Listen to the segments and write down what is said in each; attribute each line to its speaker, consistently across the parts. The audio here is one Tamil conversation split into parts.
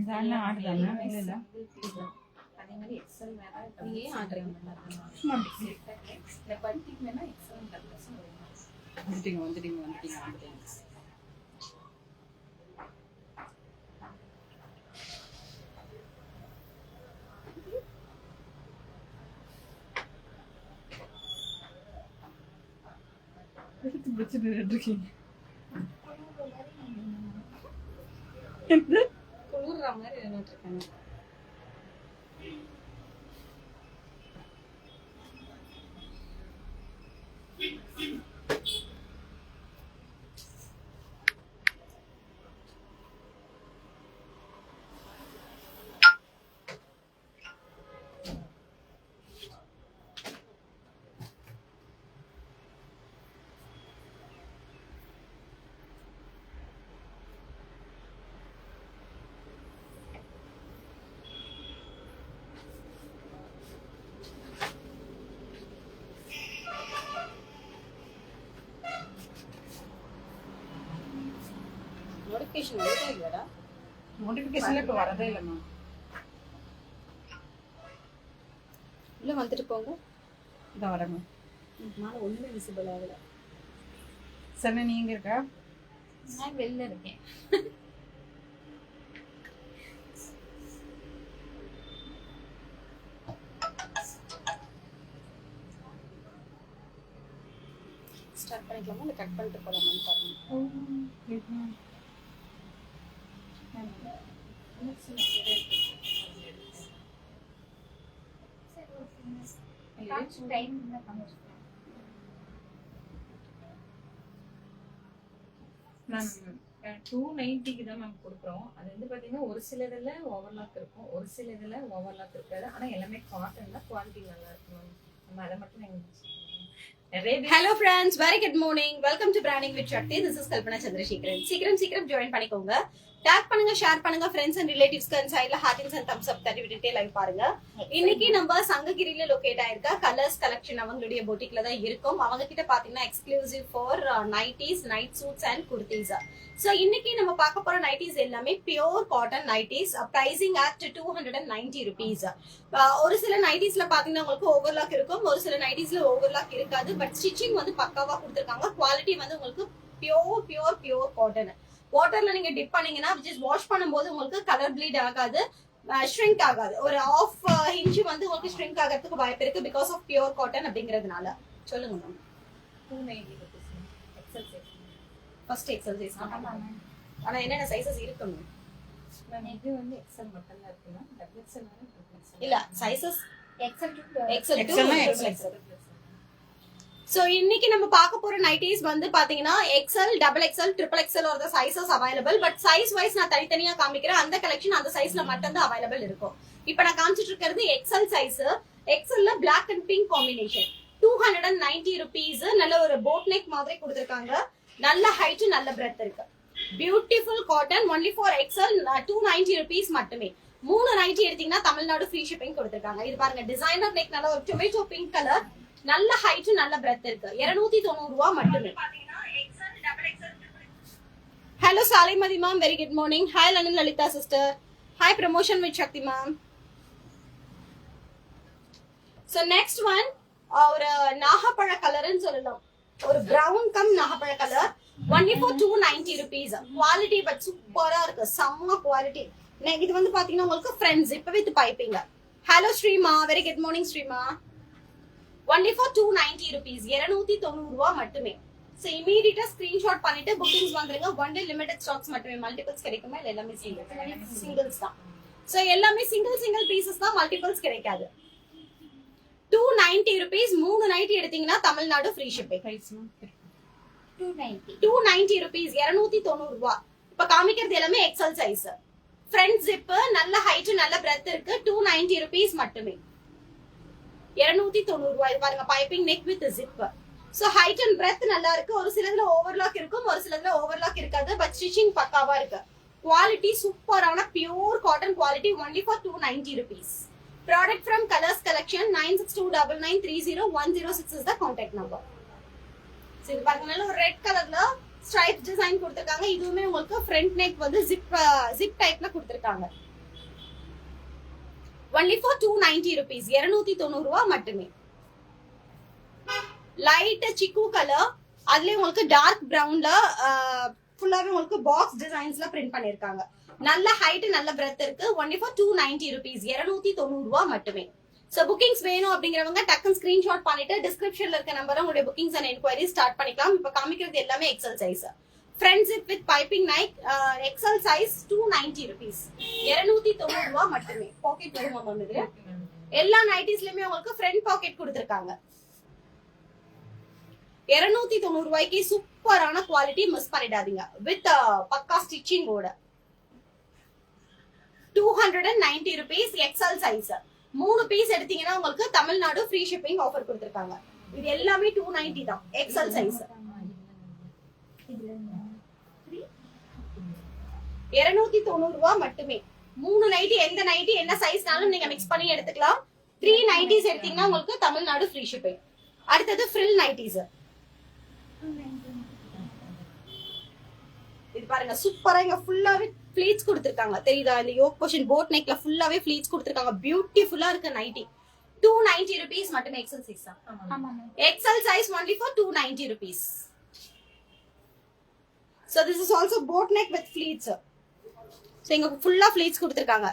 Speaker 1: இதெல்லாம் ஆடுதாங்க இல்ல
Speaker 2: அதே மாதிரி எக்ஸல் வேற
Speaker 3: நீங்க ஏன் ஆடுறீங்க?
Speaker 2: இந்த பட்டிக்கு வேணா எக்ஸல்
Speaker 1: வந்துட்டீங்க வந்துட்டீங்க வந்துட்டீங்க வந்துட்டீங்க. எடுத்து பிடிச்சிட்டு இருக்கீங்க
Speaker 3: மாதிரி நின்னுட்டு இருக்காங்க. நோட்டிபிகேஷன் வந்துட்டே இல்லடா.
Speaker 1: நோட்டிஃபிகேஷன்ல இப்போ வரதே இல்லைம்மா
Speaker 3: உள்ள வந்துட்டு போங்க.
Speaker 1: இதான் வரேங்க
Speaker 3: மேல ஒண்ணுமே விசிபிள் ஆகல.
Speaker 1: சரி நீங்க இருக்கா?
Speaker 2: நான் வெளில இருக்கேன்.
Speaker 3: ஸ்டார்ட் பண்ணிக்கலாமா? இல்ல கட் பண்ணிட்டு போலாமான்னு பாருங்க.
Speaker 2: மேம் டூ நைன்ட்டிக்கு தான் மேம் கொடுக்குறோம். அது வந்து பார்த்தீங்கன்னா ஒரு சில இதில் ஓவர்லாக் இருக்கும். ஒரு சில இதில் ஓவர்லாக் இருக்காது. ஆனால் எல்லாமே காட்டனில் குவாலிட்டி நல்லா இருக்கும் மேம் நம்ம அதை மட்டும் எங்களுக்கு
Speaker 3: hello friends very good morning welcome to branding with Sakthi this is Kalpana Chandrasekaran சீக்கிரம் சீக்கிரம் ஜாயின் பண்ணிக்கோங்க. டேக் பண்ணுங்க ஷேர் பண்ணுங்க ஃப்ரெண்ட்ஸ் அண்ட் ரிலேட்டிவ்ஸ்க்கு அண்ட் சைடுல ஹார்டின்ஸ் அண்ட் தம்ஸ் அப் தட்டி விட்டுட்டே லைவ் பாருங்க. இன்னைக்கு நம்ம சங்ககிரியில லொகேட் ஆயிருக்க கலர்ஸ் கலெக்ஷன் அவங்களுடைய பொட்டிக்ல தான் இருக்கும். அவங்க கிட்ட பாத்தீங்கன்னா exclusive for nighties night suits and kurtis so இன்னைக்கு நம்ம பார்க்க போற நைட்டிஸ் எல்லாமே pure cotton nighties pricing at two hundred and ninety rupees ஒரு சில நைட்டிஸ்ல பாத்தீங்கன்னா உங்களுக்கு ஓவர்லாக் இருக்கும். ஒரு சில நைட்டிஸ்ல ஓவர்லாக் இருக்காது. பட் ஸ்டிச்சிங் வந்து பக்காவா கொடுத்துருக்காங்க. குவாலிட்டி வந்து உங்களுக்கு பியோர் பியோர் பியோர் காட்டன் வாட்டர்ல நீங்க டிப் பண்ணீங்கன்னா ஜஸ்ட் வாஷ் பண்ணும்போது உங்களுக்கு கலர் ப்ளீட் ஆகாது ஷ்ரிங்க் ஆகாது. ஒரு ஆஃப் இன்ச் வந்து உங்களுக்கு ஷ்ரிங்க் ஆகிறதுக்கு வாய்ப்பு இருக்கு பிகாஸ் ஆஃப் பியோர் காட்டன் அப்படிங்கிறதுனால. சொல்லுங்க ma'am
Speaker 2: two ninety rupees XL size
Speaker 3: first XL size ஆனா என்னென்ன சைசஸ் இருக்கு மேம்
Speaker 2: இது வந்து எக்ஸல் மட்டும் தான் இருக்கு மேம் டபுள் எக்ஸல் எக்ஸல்
Speaker 3: இல்ல sizes
Speaker 2: XL to
Speaker 3: XL
Speaker 1: XL னா
Speaker 3: எக்ஸல் ஸோ சோ இன்னைக்கு நம்ம பார்க்க போற நைட்டிஸ் வந்து பாத்தீங்கன்னா XL double XL triple XL ஒரு sizes available but size wise நான் தனித்தனியா காமிக்கிறேன். அந்த கலெக்ஷன் அந்த சைஸ்ல மட்டும் தான் அவைலபிள் இருக்கும். இப்போ நான் காமிச்சிட்டு இருக்கிறது XL size எக்ஸ்எல்ல black and pink combination two hundred and ninety rupees நல்ல ஒரு போட் நெக் மாதிரி கொடுத்துருக்காங்க. நல்ல ஹைட் நல்ல பிரெத் இருக்கு. Beautiful cotton only for XL two ninety rupees மட்டுமே. மூணு நைட்டி எடுத்தீங்கன்னா தமிழ்நாடு ஃப்ரீ ஷிப்பிங் கொடுத்துருக்காங்க. இது பாருங்க டிசைனர் நெக் நல்ல ஒரு டொமேட்டோ பிங்க் கலர் நல்ல ஹைட் நல்ல பிரெத் இருக்கு. இருநூத்தி தொண்ணூறு ரூபா மட்டுமே. Hello Salaimathi ma'am very good morning hi லனன் Lalitha sister hi promotion with Sakthi ma'am so next one ஒரு நாகப்பழ கலர்னு சொல்லலாம். ஒரு brown come நாகப்பழ colour only for two ninety rupees quality but சூப்பரா இருக்கு. செம்ம குவாலிட்டி இது வந்து பாத்தீங்கன்னா உங்களுக்கு ஃப்ரெண்ட்ஸ் இப்போ with பைப்பிங்க hello Sreema. Very good morning Sreema. Only for two ninety rupees இருநூத்தி தொண்ணூறு ரூபா மட்டுமே. ஸோ இமீடியட்டா ஸ்கிரீன்ஷாட் பண்ணிட்டு புக்கிங்ஸ் வந்துருங்க. ஒன் டே லிமிடெட் ஸ்டாக்ஸ் மட்டுமே. மல்டிபிள்ஸ் கிடைக்குமா? இல்லை எல்லாமே சிங்கிள் சிங்கிள்ஸ் தான். ஸோ எல்லாமே சிங்கிள் சிங்கிள் பீசஸ் தான். மல்டிபிள்ஸ் கிடைக்காது. டூ நைன்டி ருபீஸ் மூணு நைட்டி எடுத்தீங்கன்னா Tamil Nadu free shipping
Speaker 2: two
Speaker 3: ninety rupees இருநூத்தி தொண்ணூறு ரூபா. இப்ப காமிக்கிறது எல்லாமே எக்ஸல் சைஸ் ஃப்ரண்ட் ஜிப் நல்ல ஹைட் நல்ல பிரெத் இருக்கு. டூ நைன்டி ருபீஸ் மட்டுமே. இருநூத்தி தொண்ணூறு ரூபாய். இது பாருங்க piping neck with zip so height and breadth நல்லா இருக்கு ஒரு சிலதுல ஓவர்லாக் இருக்கும் ஒரு சிலதுல ஓவர்லாக் இருக்காது. பட் ஸ்டிச்சிங் பக்காவா இருக்கு. குவாலிட்டி சூப்பரான pure cotton quality only for two ninety rupees product from colours collection nine six two double nine three zero one zero six is the contact number இது பாருங்க ஒரு ரெட் கலர்ல ஸ்ட்ரைப் டிசைன் கொடுத்துருக்காங்க. இதுவுமே உங்களுக்கு ஃப்ரண்ட் நெக் வந்து ஜிப் ஜிப் டைப்ல கொடுத்துருக்காங்க. Only for two ninety rupees இருநூத்தி தொண்ணூறு ரூபா மட்டுமே. லைட் சிக்கு கலர் அதுலயே உங்களுக்கு டார்க் பிரவுன்ல ஃபுல்லாவே உங்களுக்கு பாக்ஸ் டிசைன்ஸ்ல பிரிண்ட் பண்ணிருக்காங்க. நல்ல ஹைட் நல்ல பிரெத் இருக்கு. Only for two ninety rupees இருநூத்தி தொண்ணூறு ரூபா மட்டுமே. ஸோ புக்கிங்ஸ் வேணும் அப்படிங்கிறவங்க டக்குன்னு ஸ்கிரீன்ஷாட் பண்ணிட்டு டிஸ்கிரிப்ஷன்ல இருக்க நம்பர் உங்களுடைய புக்கிங்ஸ் அண்ட் என்கொயரி ஸ்டார்ட் பண்ணிக்கலாம். இப்போ காமிக்கிறது எல்லாமே XL size front zip with piping neck XL size two ninety rupees இருநூத்தி தொண்ணூறு ரூபா மட்டுமே. பாக்கெட் வருமா பண்ணுது எல்லா நைட்டிஸ்லயுமே உங்களுக்கு ஃப்ரண்ட் பாக்கெட் கொடுத்துருக்காங்க. இருநூத்தி தொண்ணூறு ரூபாய்க்கு சூப்பரான குவாலிட்டி மிஸ் பண்ணிடாதீங்க. வித் uh, பக்கா ஸ்டிச்சிங்கோட two hundred and ninety rupees XL size மூணு பீஸ் எடுத்தீங்கன்னா உங்களுக்கு தமிழ்நாடு ஃப்ரீ ஷிப்பிங் ஆஃபர் கொடுத்துருக்காங்க. இது எல்லாமே டூ நைன்டி தான். எக்ஸல் சைஸ் இருநூத்தி தொண்ணூறு ரூபா மட்டுமே. மூணு நைட்டி எந்த நைட்டி என்ன சைஸ்னாலும் நீங்க மிக்ஸ் பண்ணி எடுத்துக்கலாம். த்ரீ நைட்டிஸ் எடுத்தீங்கன்னா உங்களுக்கு தமிழ்நாடு ஃப்ரீ ஷிப்பிங் அடுத்தது ஃப்ரில் நைட்டிஸ் இது பாருங்க சூப்பரா இங்க ஃபுல்லாவே ஃபிளீட்ஸ் கொடுத்துருக்காங்க. தெரியுதா? இந்த யோக் போர்ஷன் போட் நெக்ல ஃபுல்லாவே ஃபிளீட்ஸ் கொடுத்துருக்காங்க. பியூட்டிஃபுல்லா இருக்கு நைட்டி டூ நைன்டி ருபீஸ் மட்டுமே XL size XL size only for two ninety rupees so this is also boat neck with pleats so இங்கே ஃபுல்லா ஃப்ளீட்ஸ் கொடுத்துருக்காங்க.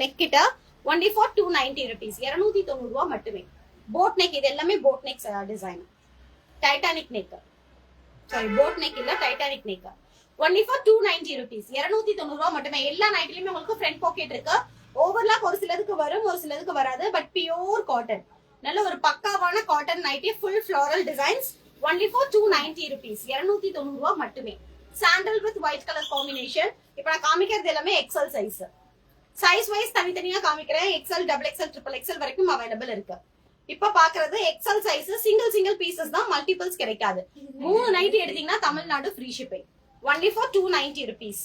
Speaker 3: நெக் கிட்ட only for two ninety rupees இருநூத்தி தொண்ணூறு ரூபா மட்டுமே. போட் நெக் இது எல்லாமே boat neck design titanic neck sorry boat neck இல்ல titanic neck only for two ninety rupees இருநூத்தி தொண்ணூறு ரூபா மட்டுமே. எல்லா நைட்லயுமே உங்களுக்கு ஃப்ரண்ட் பாக்கெட் இருக்கு. ஓவர்லாக் ஒரு சிலதுக்கு வரும் ஒரு சிலதுக்கு வராது. பட் பியோர் காட்டன் நல்ல ஒரு பக்காவான cotton nighty full floral designs only for two ninety rupees இருநூத்தி தொண்ணூறு ரூபா மட்டுமே. Sandal with white colour combination இப்போ நான் காமிக்கிறது எல்லாமே எக்ஸல் சைஸ் சைஸ் வைஸ் தனித்தனியா காமிக்கிறேன். XL double XL triple XL வரைக்கும் அவைலபிள் இருக்கு. இப்ப பாக்குறது XL size single single pieces தான் மல்டிபிள்ஸ் கிடைக்காது. மூணு நைட்டி எடுத்தீங்கன்னா Tamil Nadu free shipping only for two ninety rupees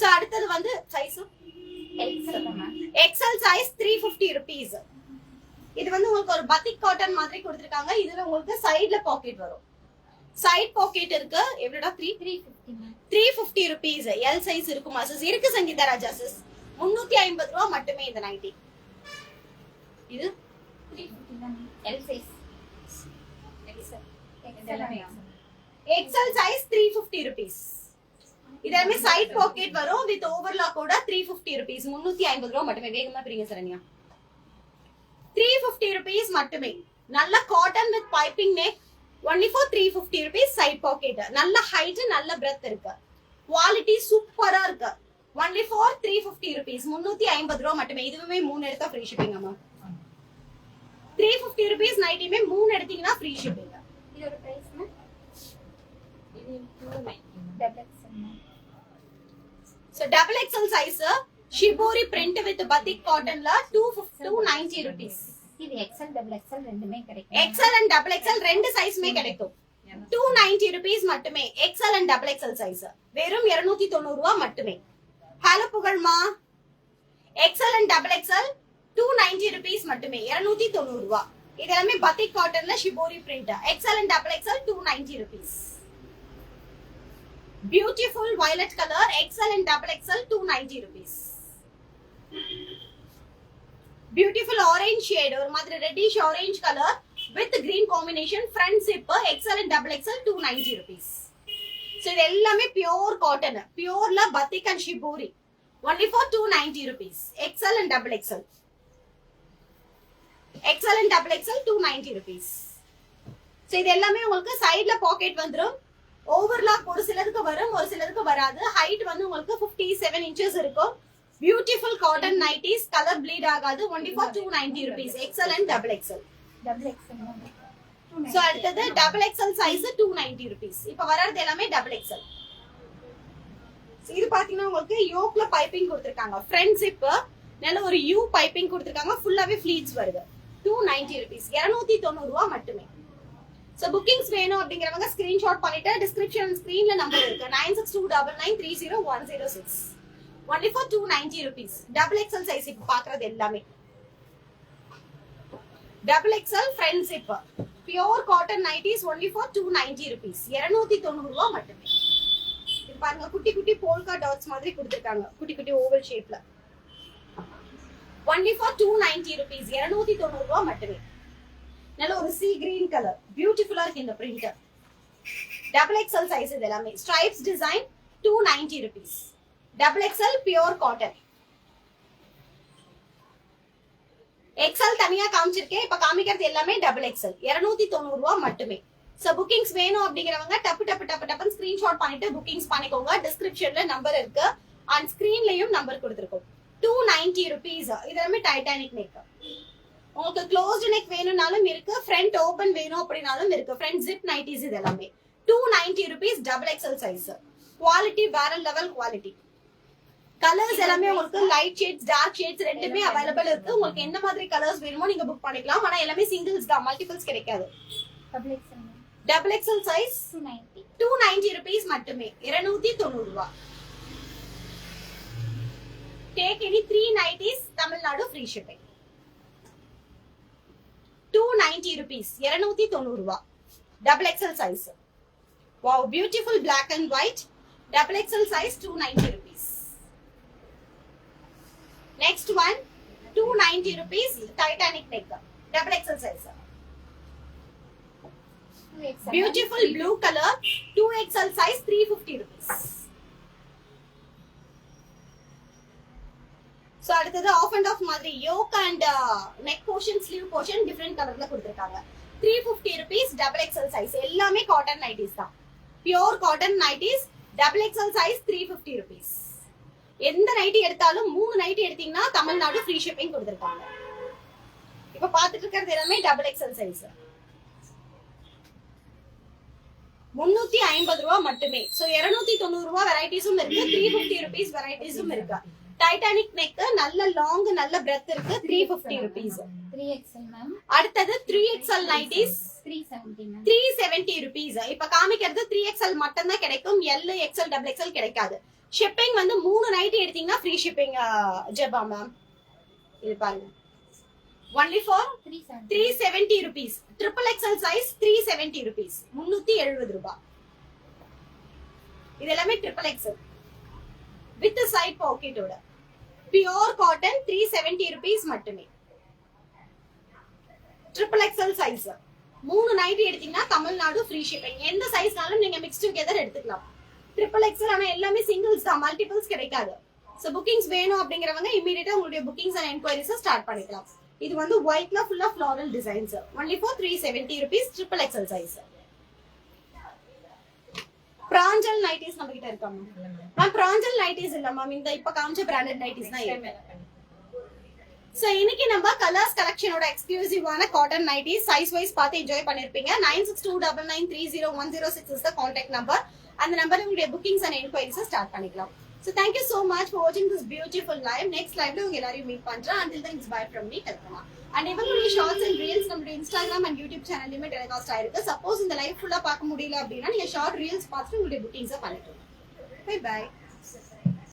Speaker 3: so அடுத்தது வந்து size XL size three fifty rupees இது வந்து உங்களுக்கு ஒரு பத்திக் காட்டன் மாதிரி கொடுத்துருக்காங்க. இதுல உங்களுக்கு சைடுல பாக்கெட் வரும். சைட் பாக்கெட் இருக்கு. எவ்வளோடா? Three three three fifty rupees L size இருக்குமா சிஸ் இருக்கு சங்கீதா ராஜா சிஸ் முன்னூத்தி ஐம்பது ரூபா மட்டுமே இந்த நைட்டி இது? XL size three fifty rupees இதெல்லாமே சைட் பாக்கெட் வரும். வித் ஓவர்லாக்கோட த்ரீ ஃபிஃப்டி ருபீஸ் முன்னூத்தி ஐம்பது ரூபா மட்டுமே. வேகமா பிரிங்க சரண்யா. த்ரீ ஃபிஃப்டி ருபீஸ் மட்டுமே. நல்ல cotton with piping neck only for three fifty rupees side pocket நல்ல ஹைட் நல்ல பிரெத் இருக்கு. குவாலிட்டி சூப்பரா இருக்கு. Only for three fifty rupees முன்னூத்தி ஐம்பது ரூபா மட்டுமே. இதுவுமே மூணு எடுத்தா ஃப்ரீ ஷிப்பிங் அம்மா. த்ரீ ஃபிஃப்டி ருபீஸ் நைட்டியுமே மூணு எடுத்தீங்கன்னா ஃப்ரீ ஷிப்பிங்
Speaker 2: இதோட price
Speaker 3: so double XL size shibori print with batik காட்டன்ல two two ninety rupees
Speaker 4: இது எக்ஸல் டபுள் எக்ஸல் ரெண்டுமே கிடைக்கும்.
Speaker 3: எக்ஸல் அண்ட் டபுள் எக்ஸல் ரெண்டு சைஸுமே கிடைக்கும். டூ நைன்டி ருபீஸ் மட்டுமே. XL and double XL size வெறும் இருநூத்தி தொண்ணூறு ரூபா மட்டுமே. Hello Pugazhma? XL and double XL two ninety rupees மட்டுமே. இருநூத்தி தொண்ணூறு ரூபா. இது எல்லாமே batik காட்டன்ல shibori print XL and double XL two ninety rupees beautiful violet colour XL and double XL two ninety rupees beautiful orange shade ஒரு மாதிரி reddish orange colour with green combination front zip XL and double XL two ninety rupees so இது எல்லாமே pure cotton பியோர்ல batik and shibori only for two ninety rupees XL and double XL XL and double XL two ninety rupees so இது எல்லாமே உங்களுக்கு சைடில் பாக்கெட் வந்துடும் ஓவர்லாக் ஒரு சிலருக்கு வரும் ஒரு சிலருக்கு வராது. ஹைட் வந்து உங்களுக்கு ஃபிஃப்டி செவன் இன்ச்சஸ் இருக்கும். Beautiful cotton nighties colour bleed ஆகாது only for two ninety rupees XL and double XL
Speaker 4: double XL
Speaker 3: so அடுத்தது double XL size two ninety rupees இப்போ வர்றது எல்லாமே டபுள் எக்ஸல் இது பாத்தீங்கன்னா உங்களுக்கு யோக்ல பைப்பிங் கொடுத்துருக்காங்க. ஃப்ரண்ட் ஜிப் நல்ல ஒரு யூ பைப்பிங் கொடுத்துருக்காங்க. ஃபுல்லாவே ஃபிளீட்ஸ் வருது. டூ நைன்டி ருபீஸ் இருநூத்தி தொண்ணூறு ரூபா மட்டுமே. ஸோ புக்கிங்ஸ் வேணும் அப்படிங்கிறவங்க ஸ்கிரீன்ஷாட் பண்ணிட்டு டிஸ்கிரிப்ஷன் ஸ்க்ரீன்ல நம்பர் இருக்கு. Nine six two double nine three zero one zero six only for two ninety rupees double XL size இப்போ பார்க்குறது எல்லாமே. டபுள் எக்ஸல் ஃப்ரெண்ட்ஸ் இப்போ. Pure cotton nighties only for two ninety rupees இருநூத்தி தொண்ணூறு ரூபா மட்டுமே. இது பாருங்க குட்டி குட்டி போல்கா டாட்ஸ் மாதிரி கொடுத்துருக்காங்க. குட்டி குட்டி ஓவல் ஷேப்ல only for two ninety rupees இருநூத்தி தொண்ணூறு ரூபா மட்டுமே. நல்ல ஒரு சி கிரீன் கலர் பியூட்டிஃபுல்லா இருக்கு இந்த பிரிண்டர் டபுள் எக்ஸ்எல் சைஸ் இது எல்லாமே. Stripes design two ninety rupees double XL pure cotton XL தனியா காமிச்சிருக்கேன். இப்ப காமிக்கிறது எல்லாமே டபுள் எக்ஸ்எல் இருநூத்தி தொண்ணூறு ரூபா மட்டுமே. சோ புக்கிங்ஸ் வேணும் அப்படிங்கிறவங்க டப்பு டப்பு டப்பு டப்புன்னு ஸ்கிரீன்ஷாட் பண்ணிட்டு புக்கிங்ஸ் பண்ணிக்கோங்க. டிஸ்கிரிப்ஷன்ல நம்பர் இருக்கு. அண்ட் ஸ்கிரீன்லயும் நம்பர் கொடுத்துருக்கோம். டூ நைன்டி ருபீஸ் இது எல்லாமே டைட்டானிக் நெக் உங்களுக்கு க்ளோஸ் நெக் வேணும்னாலும் இருக்கு. ஃப்ரண்ட் ஓபன் வேணும் அப்படின்னாலும் இருக்கு. ஃப்ரண்ட் ஜிப் நைட்டிஸ் இது எல்லாமே. Two ninety rupees double XL size quality வேற லெவல் குவாலிட்டி கலர்ஸ் எல்லாமே உங்களுக்கு லைட் ஷேட்ஸ் டார்க் ஷேட்ஸ் ரெண்டுமே அவைலபிள் இருக்கு. உங்களுக்கு என்ன மாதிரி கலர்ஸ் வேணுமோ நீங்க புக் பண்ணிக்கலாம். ஆனா எல்லாமே சிங்கிள்ஸ் தான். மல்டிபிள்ஸ் கிடைக்காது.
Speaker 4: Double XL
Speaker 3: XL size
Speaker 4: two ninety
Speaker 3: rupees மட்டுமே. இருநூத்தி தொண்ணூறு ரூபா. Take any three nighties Tamil Nadu free shipping two ninety rupees இருநூத்தி தொண்ணூறு ரூபா. Double XL size wow beautiful black and white double XL size two ninety rupees next one two ninety rupees titanic neck double XL size
Speaker 4: XL
Speaker 3: beautiful blue colour two XL size three fifty rupees so அடுத்தது ஆஃப் அண்ட் ஆஃப் மாதிரி yoke and neck portion sleeve portion different கலர்ல கொடுத்துருக்காங்க. Three fifty rupees double XL size எல்லாமே காட்டன் நைட்டிஸ் தான். Pure cotton nighties double XL size three fifty rupees எந்த நைட்டி எடுத்தாலும் மூணு நைட்டி எடுத்தீங்கன்னா தமிழ்நாடு ஃப்ரீ ஷிப்பிங் கொடுத்துருக்காங்க இப்போ பார்த்துட்டு இருக்கிறது எல்லாமே டபுள் எக்ஸ்எல் சைஸ் முன்னூத்தி ஐம்பது ரூபா மட்டுமே. சோ இருநூத்தி தொண்ணூறு ரூபா வெரைட்டிஸும் இருக்கு. த்ரீ பிப்டி ருபீஸ் வெரைட்டிஸும் இருக்கு. டைட்டானிக் நெக் நல்ல லாங் நல்ல பிரெத் இருக்கு. த்ரீ பிப்டி ருபீஸ் அடுத்தது three XL nighties
Speaker 4: three seventy
Speaker 3: rupees இப்ப காமிக்கிறது த்ரீ எக்ஸ்எல் மட்டும் தான் கிடைக்கும். எல் எக்ஸ்எல் டபுள் எக்ஸ்எல் கிடைக்காது. ஷிப்பிங் வந்து மூணு நைட்டி எடுத்தீங்கன்னா ஃப்ரீ ஷிப்பிங் ஜெபா மேம் இது பாருங்க. Only for
Speaker 4: three seventy
Speaker 3: rupees triple XL size three seventy rupees முந்நூற்றி எழுபது ரூபாய் இது எல்லாமே triple XL with side பாக்கெட்டோட pure cotton three seventy rupees மட்டுமே. ட்ரிபிள் எக்ஸ்எல் சைஸ் மூணு நைட்டு எடுத்தீங்கன்னா தமிழ்நாடு ஃப்ரீ ஷிப்பிங் எந்த சைஸ்னாலும் நீங்க மிக்ஸ் டுகெதர் எடுத்துக்கலாம். ட்ரிபிள் எக்ஸ்எல் ஆனா எல்லாமே சிங்கிள்ஸ் தான் மல்டிபிள்ஸ் கிடைக்காது. ஸோ புக்கிங்ஸ் வேணும் அப்படிங்கிறவங்க இமீடியட்டா உங்களுடைய புக்கிங்ஸ் அண்ட் என்கொயரிஸ் ஸ்டார்ட் பண்ணிக்கலாம். இது வந்து ஒயிட்ல ஃபுல்லா floral designs only for three seventy rupees triple XL size பிராஞ்சல் nighties நம்ம கிட்ட இருக்கா மேம் மேம் பிராஞ்சல் நைட்டிஸ் இல்ல மேம் இந்த இப்ப காமிச்ச பிராண்டட் நைட்டிஸ் தான் இருக்கு சோ இன்னைக்கு நம்ம கலர்ஸ் கலெக்ஷனோட எக்ஸ்க்ளூசிவான காட்டன் நைட்டி சைஸ் வைஸ் பார்த்து என்ஜாய் பண்ணிருப்பீங்க. Nine six two double nine three zero one zero six is the contact number அந்த நம்பர் உங்களுடைய புக்கிங்ஸ் அண்ட் என்கொயரிஸ் ஸ்டார்ட் பண்ணிக்கலாம். So thank you so much for வாட்சிங் திஸ் பியூட்டிஃபுல் லைவ் நெக்ஸ்ட் லைவ்ல உங்க எல்லாரையும் மீட் பண்றேன். Until then it's bye from me Kalpana. And இவங்களுடைய ஷார்ட்ஸ் அண்ட் ரீல்ஸ் நம்மளுடைய இன்ஸ்டாகிராம் அண்ட் யூடியூப் சேனல்லையுமே டெலிகாஸ்ட் ஆயிருக்கு. சப்போஸ் இந்த லைவ் ஃபுல்லா பார்க்க முடியல அப்படின்னா நீங்க ஷார்ட் ரீல்ஸ் பார்த்துட்டு உங்களுடைய புக்கிங்ஸை பண்ணிட்டு பை பை